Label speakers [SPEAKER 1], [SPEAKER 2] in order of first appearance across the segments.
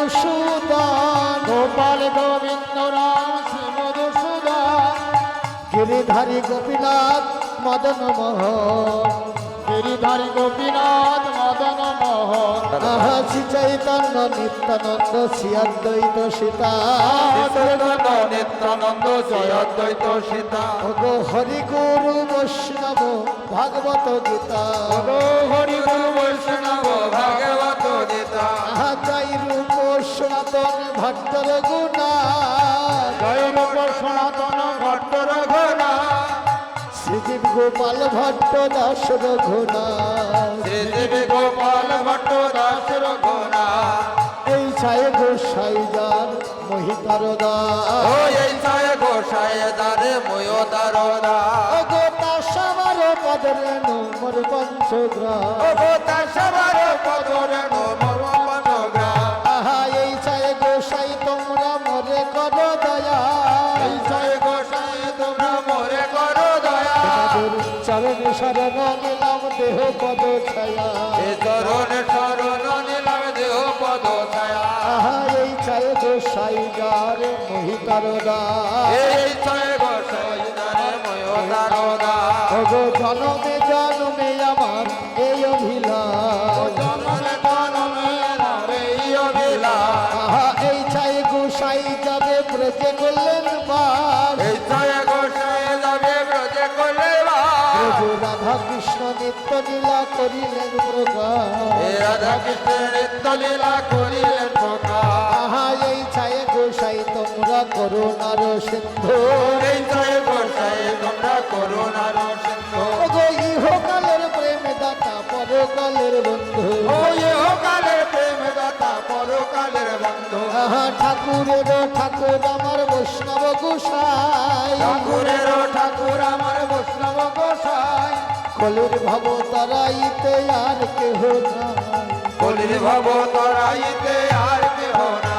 [SPEAKER 1] মধুসূদন
[SPEAKER 2] গোপাল গোবিন্দ রাম শ্রী মধুসূদন
[SPEAKER 1] গিরিধারী গোপীনাথ মদন মোহন
[SPEAKER 2] গিরিধারী গোপীনাথ মদন মোহন।
[SPEAKER 1] আহা শ্রী চৈতন্য নিত্যানন্দ শ্রী অদ্বৈত সীতা।
[SPEAKER 2] নিত্যানন্দ জয় অদ্বৈত সীতা।
[SPEAKER 1] ওগো হরি গুরু বৈষ্ণব ভাগবত গীতা।
[SPEAKER 2] গো হরি গুরু বৈষ্ণব ভাগবত গীতা।
[SPEAKER 1] আহা রূপ সনাতন ভট্ট রঘুনা
[SPEAKER 2] জয় রূপ সনাতন ভট্ট রঘুনা
[SPEAKER 1] শ্রীজীব গোপাল ভট্ট দাস রঘুনা
[SPEAKER 2] শ্রী দেবী গোপাল ভট্ট দাস রঘুনা
[SPEAKER 1] এই ছায় গোসাই যার মহিতার দাস
[SPEAKER 2] এই ছায় গোসাই দারে ময় দারদা
[SPEAKER 1] ওগো তার সবার পদরেণু মোর পঞ্চগ্রাম
[SPEAKER 2] ও গো তার সবার পদরে নমর
[SPEAKER 1] শরণ নিলাম দেহ পদ ছায়া
[SPEAKER 2] এ চরণে শরণ নিলাম দেহ পদ ছায়া।
[SPEAKER 1] এই ছায় গোসাই যার মহিতার
[SPEAKER 2] এই ছায় গোসাই দারে ময় দারদা
[SPEAKER 1] ওগো জনমে জনমে আমার এই অভিলাষ।
[SPEAKER 2] জনমে জনমে রে এই অভিলাষ।
[SPEAKER 1] এই ব্রজে করলেন বাস। রাধা কৃষ্ণ নিত্য লীলা করিলেন
[SPEAKER 2] রাধা নিত্য লীলা করিলেন
[SPEAKER 1] আহা এই ছাই গোসাই তোমরা করুণার সিন্ধু
[SPEAKER 2] এই ছায় গোসাই তোমরা করুণার সিন্ধু
[SPEAKER 1] ওগো ইহকালের প্রেম দাতা পরকালের বন্ধু।
[SPEAKER 2] ও ইহকালের প্রেম দাতা পরকালের বন্ধু।
[SPEAKER 1] আহা ঠাকুরের ঠাকুর আমার বৈষ্ণব গোসাই।
[SPEAKER 2] ঠাকুরের ঠাকুর আমার বৈষ্ণব গোসাই।
[SPEAKER 1] কলির ভব তারাইতে আর কেহ নাই।
[SPEAKER 2] কলির ভব তরাইতে আর কেহ না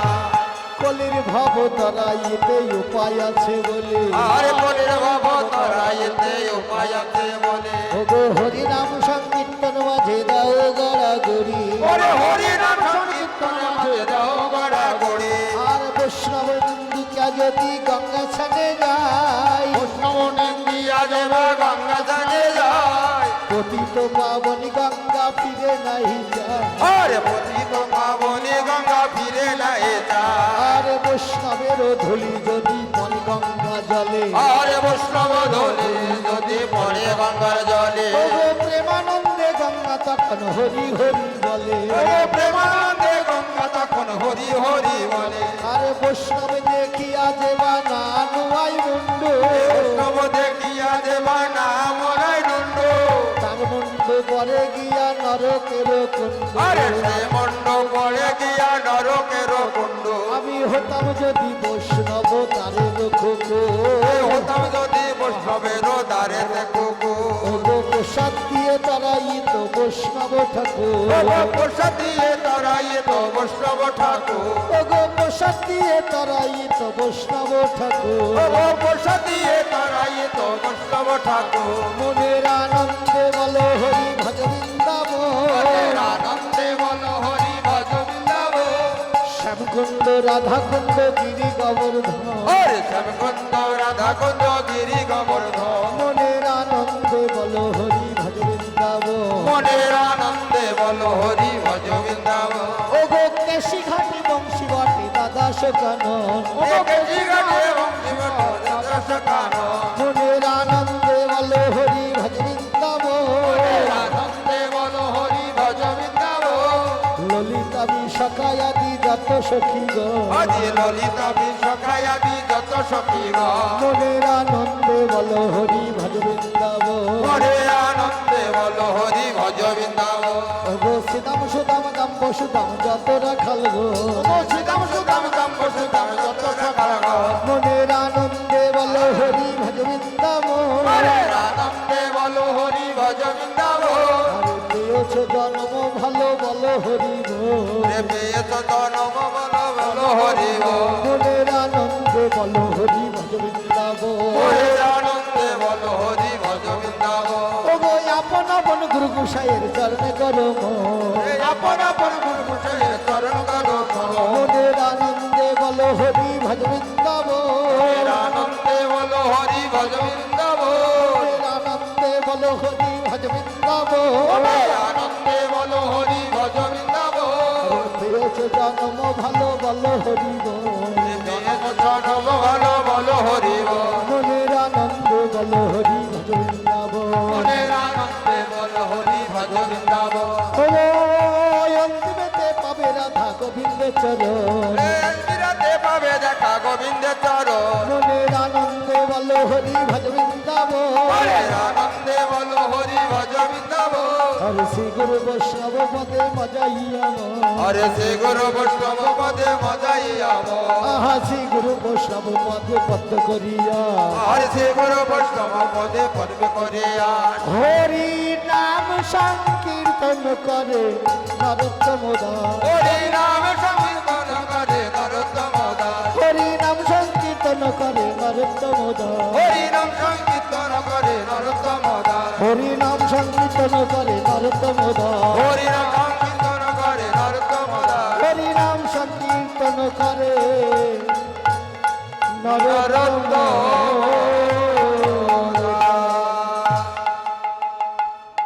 [SPEAKER 1] কলির ভব তারাইতে উপায় আছে বলে।
[SPEAKER 2] আর কলির ভব তরাইতে উপায় আছে বলে।
[SPEAKER 1] ওগো হরি নাম সংকীর্তন মাঝে দাও গড়াগড়ি।
[SPEAKER 2] ওরে হরি নাম সংকীর্তন মাঝে দাও গড়া গড়ি
[SPEAKER 1] আর বৈষ্ণব বিন্দুকা যদি গঙ্গা ছাড়ে যায়।
[SPEAKER 2] বৈষ্ণব নিন্দিয়া দেব গঙ্গা জানে যায়।
[SPEAKER 1] পতিত পাবনি গঙ্গা ফিরে নাই
[SPEAKER 2] আরে পতিত পাবনি গঙ্গা ফিরে নাই
[SPEAKER 1] আর বৈষ্ণবের ধুলি যদি মন গঙ্গা জলে।
[SPEAKER 2] আরে বৈষ্ণব ধরে যদি পড়ে গঙ্গার জলে।
[SPEAKER 1] প্রেমানন্দে গঙ্গা তখন হরি হরি বলে।
[SPEAKER 2] প্রেমানন্দে গঙ্গা তখন হরি হরি বলে।
[SPEAKER 1] আর বৈষ্ণব পরে গিয়া নরকের কুণ্ড।
[SPEAKER 2] আরে সে মণ্ড পড়ে গিয়া নরকের কুণ্ড।
[SPEAKER 1] আমি হতাম যদি বৈষ্ণব তারে দুঃখ
[SPEAKER 2] হতাম যদি বৈষ্ণবের দ্বারে কুকু
[SPEAKER 1] ঠাকুর।
[SPEAKER 2] প্রসাদ দিয়ে তারাই তো বৈষ্ণব ঠাকুর।
[SPEAKER 1] ওগো প্রসাদ দিয়ে তারাই তো বৈষ্ণব ঠাকুর।
[SPEAKER 2] ও প্রসাদ দিয়ে তারাই তো বৈষ্ণব ঠাকুর।
[SPEAKER 1] মনের আনন্দে বলো হরি ভজ বৃন্দাবন।
[SPEAKER 2] আনন্দে বল হরি ভজ
[SPEAKER 1] শ্যামকুণ্ড রাধাকুণ্ড গিরি গোবর্ধন।
[SPEAKER 2] হরে শ্যামকুন্দ রাধা গিরি গোবর্ধন।
[SPEAKER 1] দাদা শোকানন মনের আনন্দে বলো হরি ভজ বৃন্দাবন ললিতা বিশাখায়াদি যত সখী গো।
[SPEAKER 2] ললিতা বিশ্বকায়াদি যত সখী
[SPEAKER 1] মনের আনন্দে বলো হরি ভজ বৃন্দাবন
[SPEAKER 2] মনে আনন্দে বল হরি ভজ বৃন্দাব
[SPEAKER 1] ওগো সীতাম সুদাম দাম বসুদাম যত রাখাল গো। মনের আনন্দে বলো হরি ভজ বৃন্দাবন
[SPEAKER 2] মনের আনন্দে বল হরি ভজ বৃন্দাব
[SPEAKER 1] আরে পেয়েছ জন্ম ভালো বলো হরি
[SPEAKER 2] পেয়েছ জনম বল বল হরি
[SPEAKER 1] মনের আনন্দে বলো হরি ভজ বৃন্দাবন
[SPEAKER 2] মনের আনন্দে বল হরি ভজ বৃন্দাব
[SPEAKER 1] আপন আপন গুরু গোসাইয়ের চরণে করো
[SPEAKER 2] আপন আপন গুরু চরণ করো হরি ভজ বৃন্দাবন
[SPEAKER 1] আনন্দে বলো হরি ভজ বৃন্দাবন।
[SPEAKER 2] আনন্দে বলো হরি ভজ বৃন্দাবন।
[SPEAKER 1] পেয়েছে জন্ম ভালো বলো হরি
[SPEAKER 2] জনম ভালো বলো হরি
[SPEAKER 1] মনের আনন্দে বলো হরি ভজ
[SPEAKER 2] মনের আনন্দে বলো হরি ভজ বৃন্দাবন।
[SPEAKER 1] অন্তিমেতে পাবে রাধা গোবিন্দ চরণ।
[SPEAKER 2] বিরাতে পাবে দেখা গোবিন্দের চরণ।
[SPEAKER 1] মনের আনন্দে বলো হরি ভজ
[SPEAKER 2] মনের আনন্দে বলো হরি ভজ বৃন্দাবন।
[SPEAKER 1] হরে শ্রী গুরু বৈষ্ণব পদে মজাইয়া
[SPEAKER 2] হরে শ্রী গুরু বৈষ্ণব পদে মজাই আম
[SPEAKER 1] আহা শ্রী গুরু বৈষ্ণব পদে পদ্ম করিয়া।
[SPEAKER 2] হরে শ্রী গুরু বৈষ্ণব পদে পদবে করিয়া।
[SPEAKER 1] হরি নাম সংকীর্তন করে নরোত্তম
[SPEAKER 2] হরি নাম সংকীর্তন নরোত্তম দাস
[SPEAKER 1] হরি নাম সংকীর্তন করে নরোত্তম দাস
[SPEAKER 2] হরি নাম সংকীর্তন করে নরোত্তম দাস